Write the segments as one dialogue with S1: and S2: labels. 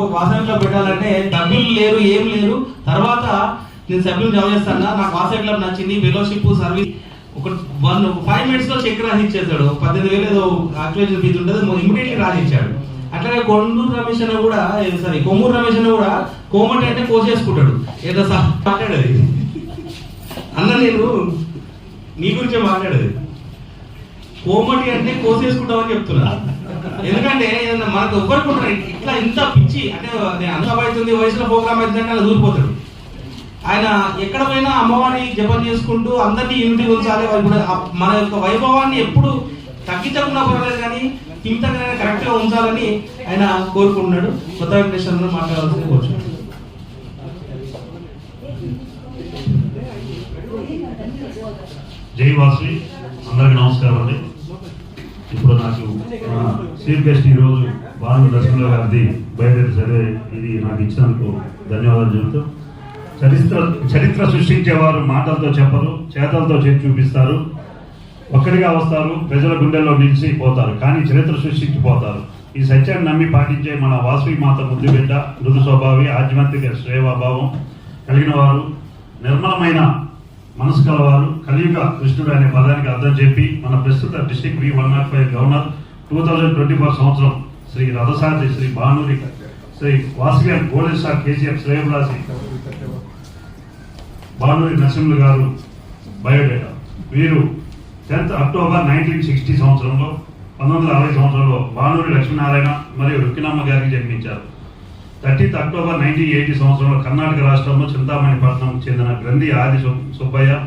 S1: వాసనలో పెట్టాలంటే డబ్బులు లేరు ఏం లేరు. తర్వాత నేను సభ్యులు జమ చేస్తాను నాకు వాసన నచ్చింది ఫెలోషిప్ సర్వీస్. ఒక వన్ ఫైవ్ మినిట్స్లో చెక్ రాసిచ్చేసాడు పద్దెనిమిది వేలు ఏదో యాక్చువల్ ఫీజు ఉంటుంది ఇమీడియట్లీ రాసిచ్చాడు. అట్లాగే కొండూరు రమేష్ అన్న కూడా సారీ కొమ్మూరు రమేష్ అన్న కూడా కోమటి అంటే కోసేసుకుంటాడు. ఏదో సార్ మాట్లాడేది. అన్న నేను నీ గురించే మాట్లాడేది. కోమటి అంటే కోసేసుకుంటామని చెప్తున్నా. ఎందుకంటే ఏదన్నా మనకు ఒప్పుకుంటారు ఇట్లా ఇంత పిచ్చి అంటే అందం అవుతుంది వయసులో ప్రోగ్రామ్ అవుతుందంటే అలా దూరిపోతాడు ఆయన ఎక్కడ పోయినా అమ్మవారిని జపం చేసుకుంటూ అందరినీ యూనిటీ ఉంచాలి వాళ్ళు కూడా మన యొక్క వైభవాన్ని ఎప్పుడు తగ్గించకుండా పర్వాలేదు కానీ కింతగా కరెక్ట్గా ఉంచాలని ఆయన కోరుకుంటున్నాడు. కొత్త వెంకటేశ్వరంలో మాట్లాడాల్సింది కోరుచున్నాడు
S2: జై వాసు అందరికీ నమస్కారం అండి. ఇప్పుడు నాకు చీఫ్ గెస్ట్ ఈరోజు భాను దర్శనంలో గారిది బయలుదేరి సరే ఇది నాకు ఇచ్చినందుకు ధన్యవాదాలు చెబుతూ చరిత్ర చరిత్ర సృష్టించేవారు మాటలతో చెప్పరు చేతలతో చేసి చూపిస్తారు ఒక్కడిగా వస్తారు ప్రజల గుండెల్లో నిలిచి పోతారు కానీ చరిత్ర సృష్టించిపోతారు. ఈ సత్యాన్ని నమ్మి పాటించే మన వాసవి మాత ముద్దు బిడ్డ మృదు స్వభావి ఆధ్యాత్మిక శ్రేయభావం కలిగిన వారు నిర్మలమైన మనసు కలవారు కలియుగ కృష్ణుడు అనే పదానికి అర్థం చెప్పి మన ప్రస్తుత district V one naught five governor two thousand twenty four సంవత్సరం శ్రీ రథసారథి Shri Bhanuri Shri Vasavi golden star KCF శ్రేయభిలాసి Bhanuri Narasimhulu గారు బయోడేటా. వీరు టెన్త్ అక్టోబర్ నైన్టీన్ సిక్స్టీ సంవత్సరంలో పంతొమ్మిది వందల అరవై సంవత్సరంలో భానూరి లక్ష్మీనారాయణ మరియు రుక్కినమ్మ గారికి జన్మించారు. థర్టీత్ అక్టోబర్ నైన్టీన్ ఎయిటీ సంవత్సరంలో కర్ణాటక రాష్ట్రంలో చింతామణి చింతామణిపట్నం చెందిన గ్రంథి ఆది సు- సుబ్బయ్య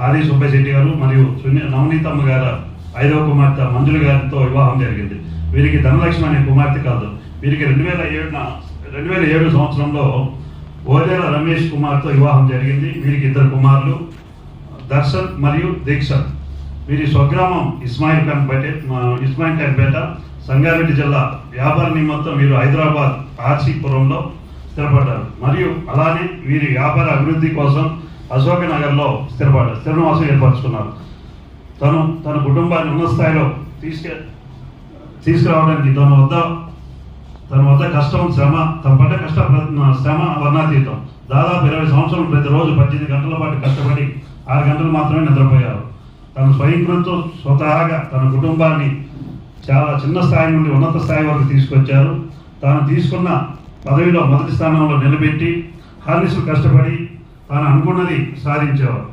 S2: ఆది సుబ్బయ్య శెట్టి గారు మరియు నవనీతమ్మ గారు ఐదవ కుమార్తె మంజుల గారితో వివాహం జరిగింది. వీరికి ధనలక్ష్మి అనే కుమార్తె కాదు. వీరికి రెండు వేల ఏడున రెండు వేల ఏడు సంవత్సరంలో ఓదేల రమేష్ కుమార్తో వివాహం జరిగింది. వీరికి ఇద్దరు కుమారులు దర్శన్ మరియు దీక్షత్ వీరి స్వగ్రామం ఇస్మాయిల్ ఖాన్ పేట ఇస్మాయిల్ ఖాన్ పేట సంగారెడ్డి జిల్లా వ్యాపార నిమిత్తం వీరు హైదరాబాద్ ఆర్సీపురంలో స్థిరపడ్డారు. మరియు అలానే వీరి వ్యాపార అభివృద్ధి కోసం అశోక్ నగర్లో స్థిరపడ్డారు. స్థిరనివాసం ఏర్పరచుకున్నారు. తను తన కుటుంబాన్ని ఉన్న స్థాయిలో తీసుకె తీసుకురావడానికి తన వద్ద తన వద్ద కష్టం శ్రమ తన పడ్డ కష్ట శ్రమ వర్ణాతీతం. దాదాపు ఇరవై సంవత్సరాలు ప్రతిరోజు పద్దెనిమిది గంటల పాటు కష్టపడి ఆరు గంటలు మాత్రమే నిద్రపోయారు. తన స్వయంకృతం స్వతహాగా తన కుటుంబాన్ని చాలా చిన్న స్థాయి నుండి ఉన్నత స్థాయి వరకు తీసుకొచ్చారు. తాను తీసుకున్న పదవిలో మొదటి స్థానంలో నిలబెట్టి హార్నిసు కష్టపడి తాను అనుకున్నది సాధించేవారు.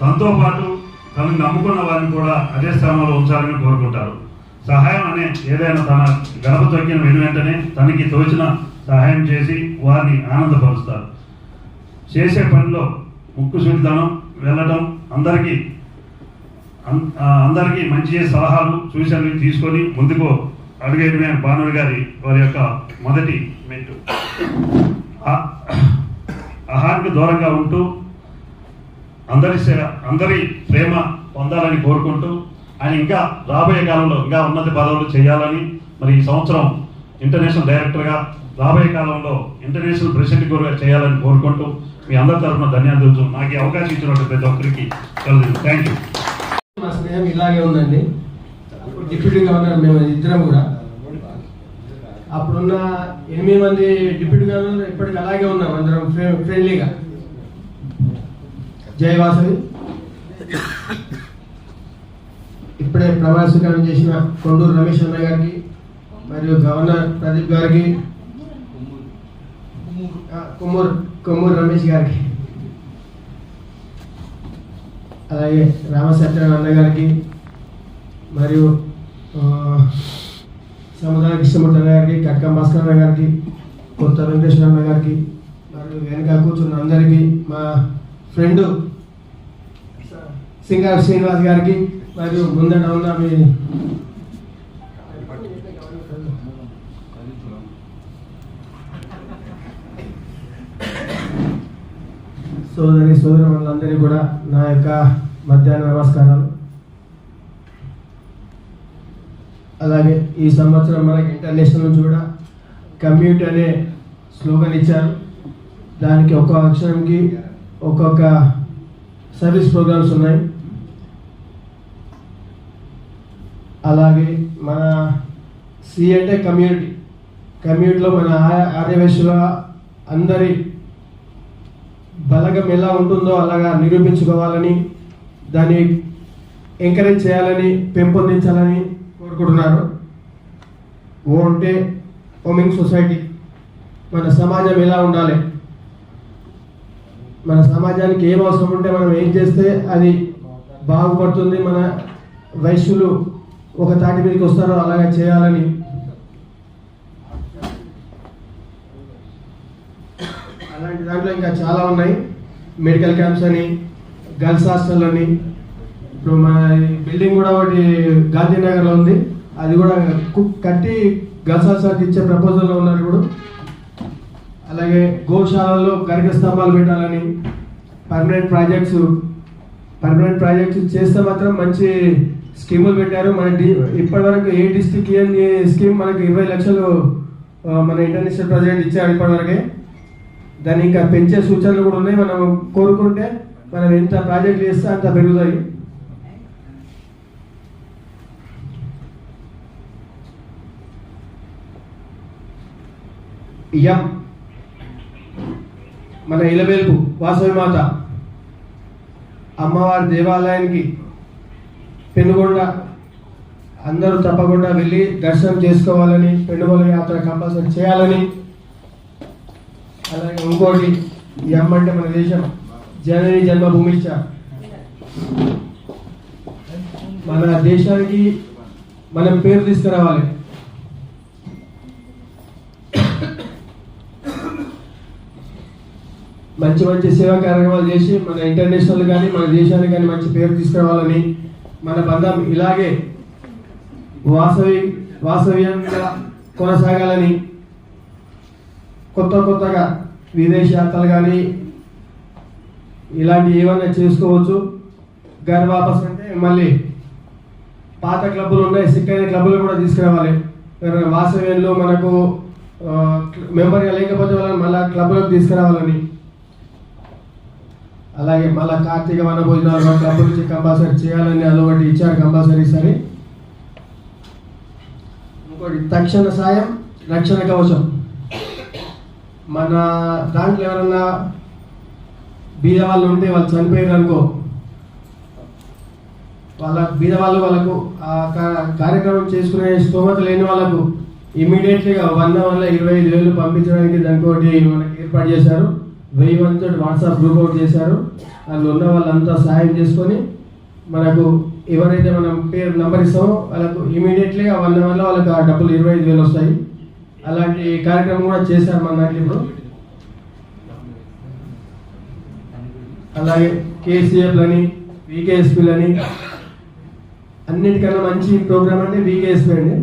S2: తనతో పాటు తనని నమ్ముకున్న వారిని కూడా అదే స్థానంలో ఉంచాలని కోరుకుంటారు. సహాయం అనే ఏదైనా తన గడప తొక్కిన వెను వెంటనే తనకి తోచిన సహాయం చేసి వారిని ఆనందపరుస్తారు. చేసే పనిలో ముక్కు సుడితనం వెళ్ళడం అందరికీ అందరికీ మంచి సలహాలు సూచనలు తీసుకొని ముందుకు అడిగేటమే భానుడి గారి వారి యొక్క మొదటి మెట్టు. ఆ- ఆహానికి దూరంగా ఉంటూ అందరి సే- అందరి ప్రేమ పొందాలని కోరుకుంటూ ఆయన ఇంకా రాబోయే కాలంలో ఇంకా ఉన్నత పదవులు చేయాలని మరి ఈ సంవత్సరం ఇంటర్నేషనల్ డైరెక్టర్గా రాబోయే కాలంలో ఇంటర్నేషనల్ ప్రెసిడెంట్ కూడా చేయాలని కోరుకుంటూ మీ అందరి తరఫున ధన్యవాదాలు నాకు ఈ అవకాశం ఇచ్చినట్టు ప్రతి ఒక్కరికి కలదు థ్యాంక్ యూ
S3: మా స్నేహం ఇలాగే ఉందండి. డిప్యూటీ గవర్నర్ మేము ఇద్దరం కూడా. అప్పుడున్న ఎనిమిది మంది డిప్యూటీ గవర్నర్ ఇప్పటికి అలాగే ఉన్నాం అందరం ఫ్రె- ఫ్రెండ్లీగా. జై వాసవి. ఇప్పుడే ప్రమాణ స్వీకారం చేసిన కొండూరు రమేష్ అన్న గారికి మరియు గవర్నర్ ప్రదీప్ గారికి కొమ్మూరు కొమ్మూరు రమేష్ గారికి. అలాగే రామసత్యం అన్న గారికి మరియు సముదాయ సముద్ర కృష్ణమూర్తి అన్న గారికి కట్కం భాస్కర్ అన్న గారికి కొత్త వెంకటేశ్వర అన్న గారికి మరియు వెనక కూర్చున్న అందరికీ మా ఫ్రెండ్ సింగర్ శ్రీనివాస్ గారికి మరియు ముందట ఉన్న మీ సోదరి సోదరులందరికీ కూడా నా యొక్క మధ్యాహ్న నమస్కారాలు. అలాగే ఈ సంవత్సరం మనకి ఇంటర్నేషనల్ నుంచి కూడా కమ్యూనిటీ అనే స్లోగన్ ఇచ్చారు. దానికి ఒక్కొక్క అక్షరంకి ఒక్కొక్క సర్వీస్ ప్రోగ్రామ్స్ ఉన్నాయి. అలాగే మన సి అంటే కమ్యూనిటీ. కమ్యూనిటీలో మన ఆ- అందరి బలగం ఎలా ఉంటుందో అలాగా నిరూపించుకోవాలని దాన్ని ఎంకరేజ్ చేయాలని పెంపొందించాలని కోరుకుంటున్నారు. ఓ అంటే హోమింగ్ సొసైటీ మన సమాజం ఎలా ఉండాలి? మన సమాజానికి ఏం అవసరం ఉంటే మనం ఏం చేస్తే అది బాగుపడుతుంది? మన వయస్సులు ఒక తాటి మీదకి వస్తారో అలాగా చేయాలని అలాంటి దాంట్లో ఇంకా చాలా ఉన్నాయి. మెడికల్ క్యాంప్స్ అని గర్ల్స్ హాస్టల్ అని. ఇప్పుడు మన బిల్డింగ్ కూడా ఒకటి గాంధీనగర్లో ఉంది. అది కూడా కు- కట్టి గర్ల్స్ హాస్టల్కి ఇచ్చే ప్రపోజల్లో ఉన్నారు ఇప్పుడు. అలాగే గోశాలలో గరిక స్తంభాలు పెట్టాలని పర్మనెంట్ ప్రాజెక్ట్స్ పర్మనెంట్ ప్రాజెక్ట్స్ చేస్తే మాత్రం మంచి స్కీములు పెట్టారు. మన డి ఇప్పటివరకు ఏ డిస్టిక్ ఏ స్కీమ్ మనకి ఇరవై లక్షలు మన ఇంటర్నేషనల్ ప్రెసిడెంట్ ఇచ్చారు ఇప్పటివరకే. దాన్ని ఇంకా పెంచే సూచనలు కూడా ఉన్నాయి. మనం కోరుకుంటే మనం ఎంత ప్రాజెక్ట్ చేస్తే అంత పెరుగుతాయి. ఎం మన ఇలవేల్పు వాసవి మాత అమ్మవారి దేవాలయానికి పెనుగొండ. అందరూ తప్పకుండా వెళ్ళి దర్శనం చేసుకోవాలని పెనుగొండ యాత్ర కంపల్సరీ చేయాలని ఇంకోటి ఈ అమ్మ అంటే మన దేశం. జనని జన్మభూమిష్ట మన దేశానికి మనం పేరు తీసుకురావాలి. మంచి మంచి సేవా కార్యక్రమాలు చేసి మన ఇంటర్నేషనల్ కానీ మన దేశానికి కానీ మంచి పేరు తీసుకురావాలని మన బంధం ఇలాగే వాసవి వాసవ్యంగా కొనసాగాలని కొత్త కొత్తగా విదేశయాత్రలు కానీ ఇలాంటి ఏమైనా చేసుకోవచ్చు. గర్ వాపస్ అంటే మళ్ళీ పాత క్లబ్బులు ఉన్నాయి సిక్ అయిన క్లబ్బులు కూడా తీసుకురావాలి. ఎవరైనా మనకు మెంబర్గా లేకపోతే వాళ్ళని మళ్ళీ క్లబ్లోకి తీసుకురావాలని. అలాగే మళ్ళీ కార్తీక వన భోజనాలు మన క్లబ్ నుంచి కంపల్సరీ చేయాలని అలవాటు ఇచ్చారు కంపల్సరీ సరే ఇంకోటి తక్షణ సాయం రక్షణ కవచం. మన దాంట్లో ఎవరన్నా బీద వాళ్ళు ఉంటే వాళ్ళు చనిపోయారు అనుకో వాళ్ళ బీద వాళ్ళు వాళ్ళకు ఆ కార్యక్రమం చేసుకునే స్తోమత లేని వాళ్ళకు ఇమీడియట్లీగా వన్ అవర్లో ఇరవై ఐదు వేలు పంపించడానికి దానికోటి మనకి ఏర్పాటు చేశారు. వెయ్యి మందితో వాట్సాప్ గ్రూప్ అవుట్ చేశారు. అందులో ఉన్న వాళ్ళంతా సహాయం చేసుకొని మనకు ఎవరైతే మనం పేరు నంబర్ ఇస్తామో వాళ్ళకు ఇమీడియట్లీగా వన్ అవర్లో వాళ్ళకి ఆ డబ్బులు ఇరవై ఐదు వేలు వస్తాయి. అలాంటి కార్యక్రమం కూడా చేశారు మన దాంట్లో ఇప్పుడు. అలాగే కేసీఎఫ్లని వికేఎస్పీలని అన్నిటికన్నా మంచి ప్రోగ్రామ్ అంటే వికేఎస్పీ అండి.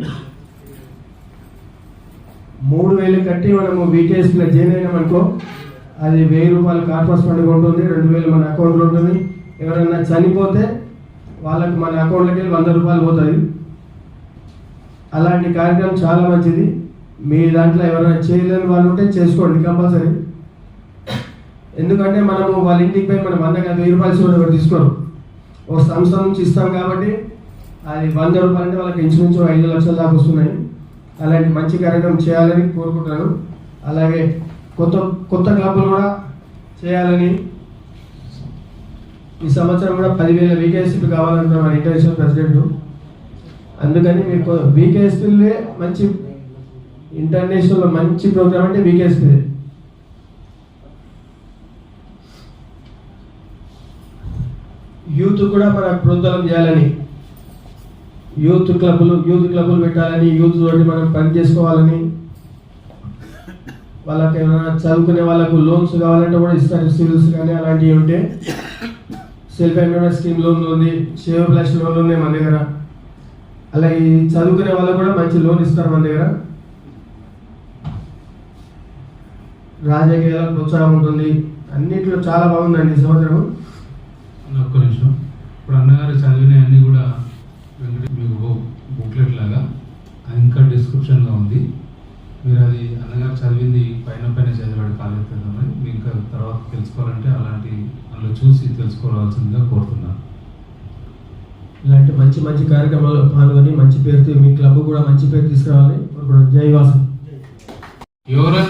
S3: మూడు వేలు కట్టి మనము వికేఎస్పీలో జాయిన్ అయినామనుకో అది వెయ్యి రూపాయలు కార్పస్ పండుగ ఉంటుంది రెండు వేలు మన అకౌంట్లో ఉంటుంది. ఎవరైనా చనిపోతే వాళ్ళకి మన అకౌంట్లోకి వెళ్ళి వంద రూపాయలు పోతుంది అలాంటి కార్యక్రమం చాలా మంచిది. మీ దాంట్లో ఎవరైనా చేయలేని వాళ్ళు ఉంటే చేసుకోండి కంపల్సరీ. ఎందుకంటే మనము వాళ్ళ ఇంటికి పోయి మనం వంద వెయ్యి రూపాయలు కూడా ఒకటి తీసుకోరు ఒక సంస్థ నుంచి ఇస్తాం కాబట్టి అది వంద రూపాయలు అంటే వాళ్ళకి ఇంచుమించు ఐదు లక్షల దాకా వస్తున్నాయి. అలాంటి మంచి కార్యక్రమం చేయాలని కోరుకుంటున్నాను. అలాగే కొత్త కొత్త క్లబ్లు కూడా చేయాలని ఈ సంవత్సరం కూడా పదివేల వీకేఎస్పీ కావాలంటున్నారు మన ఇంటర్నేషనల్ ప్రెసిడెంట్ అందుకని మీకు వీకేఎస్పీలే మంచి ఇంటర్నేషనల్ మంచి ప్రోగ్రామ్ అంటే వీకేఎస్పీ యూత్ కూడా మన ప్రోత్సాహం చేయాలని యూత్ క్లబ్లు యూత్ క్లబ్లు పెట్టాలని యూత్ తోటి మనం పని చేసుకోవాలని వాళ్ళకి ఏమైనా చదువుకునే వాళ్ళకు లోన్స్ కావాలంటే కూడా ఇస్తారు సివిల్స్ కానీ అలాంటివి ఉంటే. సెల్ఫ్ ఎంప్లాయ్మెంట్ స్కీమ్ లోన్ ఉంది సేవ్ ప్లస్ లోన్ ఉంది మన దగ్గర. అలాగే ఈ చదువుకునే వాళ్ళకు కూడా మంచి లోన్ ఇస్తారు మన దగ్గర. రాజకీయాల ప్రోత్సాహం ఉంటుంది. అన్నింటిలో చాలా బాగుందండి సంవత్సరం.
S4: అన్న, ఒక్క నిమిషం. ఇప్పుడు అన్నగారు చదివినవన్నీ కూడా వెంకట మీకు బుక్లెట్ లాగా అది ఇంకా డిస్క్రిప్షన్లో ఉంది. మీరు అది అన్నగారు చదివింది పైన పైన చదివాడు కాలేజ్ మీకు ఇంకా తర్వాత తెలుసుకోవాలంటే అలాంటి అందులో చూసి తెలుసుకోవాల్సిందిగా కోరుతున్నాను.
S3: ఇలాంటి మంచి మంచి కార్యక్రమాల్లో పాల్గొని మంచి పేరుతో మీ క్లబ్ కూడా మంచి పేరు తీసుకురావాలి. ఇప్పుడు జై వాసు.
S4: ఎవరన్నా